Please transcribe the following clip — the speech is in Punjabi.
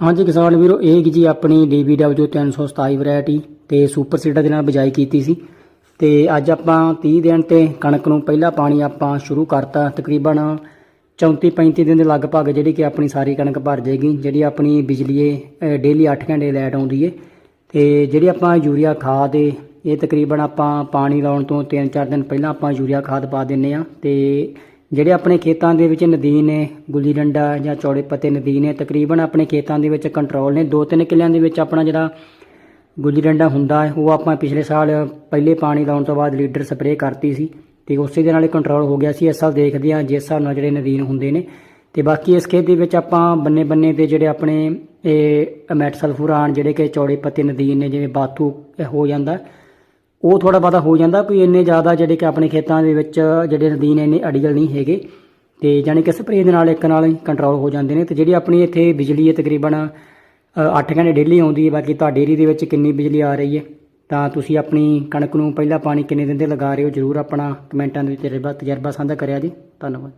ਹਾਂਜੀ ਕਿਸਾਨ ਵੀਰੋ, ਇਹ ਹੈਗੀ ਜੀ ਆਪਣੀ DBW 327 ਵੈਰਾਈਟੀ ਤੇ ਸੁਪਰ ਸੀਡਰ ਦੇ ਨਾਲ ਬਿਜਾਈ ਕੀਤੀ ਸੀ। ਤੇ ਅੱਜ ਆਪਾਂ 30 ਦਿਨ ਤੇ ਕਣਕ ਨੂੰ ਪਹਿਲਾ ਪਾਣੀ ਆਪਾਂ ਸ਼ੁਰੂ ਕਰਤਾ। ਤਕਰੀਬਨ 34 35 ਦਿਨ ਦੇ ਲਗਭਗ ਜਿਹੜੀ ਕਿ ਆਪਣੀ ਸਾਰੀ ਕਣਕ ਭਰ ਜਾਏਗੀ ਜਿਹੜੀ ਆਪਣੀ ਬਿਜਲੀ ਏ ਡੇਲੀ 8 ਘੰਟੇ ਲਾਈਟ ਆਉਂਦੀ ਏ। ਤੇ ਜਿਹੜੀ ਆਪਾਂ ਯੂਰੀਆ ਖਾਦ ਏ, ਇਹ ਤਕਰੀਬਨ ਆਪਾਂ ਪਾਣੀ ਲਾਉਣ ਤੋਂ 3-4 ਦਿਨ ਪਹਿਲਾਂ ਆਪਾਂ ਯੂਰੀਆ ਖਾਦ ਪਾ ਦਿੰਨੇ ਆ। ਤੇ ਜਿਹੜੇ ਆਪਣੇ ਖੇਤਾਂ ਦੇ ਵਿੱਚ ਨਦੀਨ ਨੇ, ਗੁੱਲੀ ਡੰਡਾ ਜਾਂ ਚੌੜੇ ਪੱਤੇ ਨਦੀਨ ਨੇ, ਤਕਰੀਬਨ ਆਪਣੇ ਖੇਤਾਂ ਦੇ ਵਿੱਚ ਕੰਟਰੋਲ ਨੇ। ਦੋ ਤਿੰਨ ਕਿੱਲਿਆਂ ਦੇ ਵਿੱਚ ਆਪਣਾ ਜਿਹੜਾ ਗੁੱਲੀ ਡੰਡਾ ਹੁੰਦਾ, ਉਹ ਆਪਾਂ ਪਿਛਲੇ ਸਾਲ ਪਹਿਲੇ ਪਾਣੀ ਲਾਉਣ ਤੋਂ ਬਾਅਦ ਲੀਡਰ ਸਪਰੇਅ ਕਰਤੀ ਸੀ ਤੇ ਉਸੇ ਦੇ ਨਾਲ ਹੀ ਕੰਟਰੋਲ ਹੋ ਗਿਆ ਸੀ। ਇਸ ਸਾਲ ਦੇਖਦੇ ਹਾਂ ਜਿਸ ਹਿਸਾਬ ਨਾਲ ਜਿਹੜੇ ਨਦੀਨ ਹੁੰਦੇ ਨੇ। ਤੇ ਬਾਕੀ ਇਸ ਖੇਤ ਦੇ ਵਿੱਚ ਆਪਾਂ ਬੰਨੇ ਬੰਨੇ ਤੇ ਜਿਹੜੇ ਆਪਣੇ ਇਹ ਮੈਟ ਸਲਫੂਰਾਨ, ਜਿਹੜੇ ਕਿ ਚੌੜੇ ਪੱਤੇ ਨਦੀਨ ਨੇ, ਜਿਵੇਂ ਬਾਥੂ ਹੋ ਜਾਂਦਾ ਉਹ ਥੋੜਾ ਬਹੁਤਾ ਹੋ ਜਾਂਦਾ ਕੋਈ ਇੰਨੇ ਜ਼ਿਆਦਾ ਜਿਹੜੇ ਕਿ ਆਪਣੇ ਖੇਤਾਂ ਦੇ ਵਿੱਚ ਜਿਹੜੇ ਨਦੀਨ ਇੰਨੇ ਅੜੀਅਲ ਨਹੀਂ ਹੈਗੇ ਤੇ ਜਾਣੀ ਕਿ ਸਪਰੇਅ ਦੇ ਨਾਲ ਇੱਕ ਨਾਲ ਹੀ ਕੰਟਰੋਲ ਹੋ ਜਾਂਦੇ ਨੇ ਤੇ ਜਿਹੜੀ ਆਪਣੀ ਇੱਥੇ ਬਿਜਲੀ ਹੈ ਤਕਰੀਬਨ 8 ਘੰਟੇ ਡੇਲੀ ਆਉਂਦੀ ਹੈ, ਬਾਕੀ ਤੁਹਾਡੇ ਏਰੀਏ ਦੇ ਵਿੱਚ ਕਿੰਨੀ ਬਿਜਲੀ ਆ ਰਹੀ ਹੈ, ਤਾਂ ਤੁਸੀਂ ਆਪਣੀ ਕਣਕ ਨੂੰ ਪਹਿਲਾਂ ਪਾਣੀ ਕਿੰਨੇ ਦਿਨ ਦੇ ਲਗਾ ਰਹੇ ਹੋ, ਜਰੂਰ ਆਪਣਾ ਕਮੈਂਟਾਂ ਦੇ ਵਿੱਚ ਤਜਰਬਾ ਤਜਰਬਾ ਸਾਂਝਾ ਕਰਿਆ ਜੀ, ਧੰਨਵਾਦ।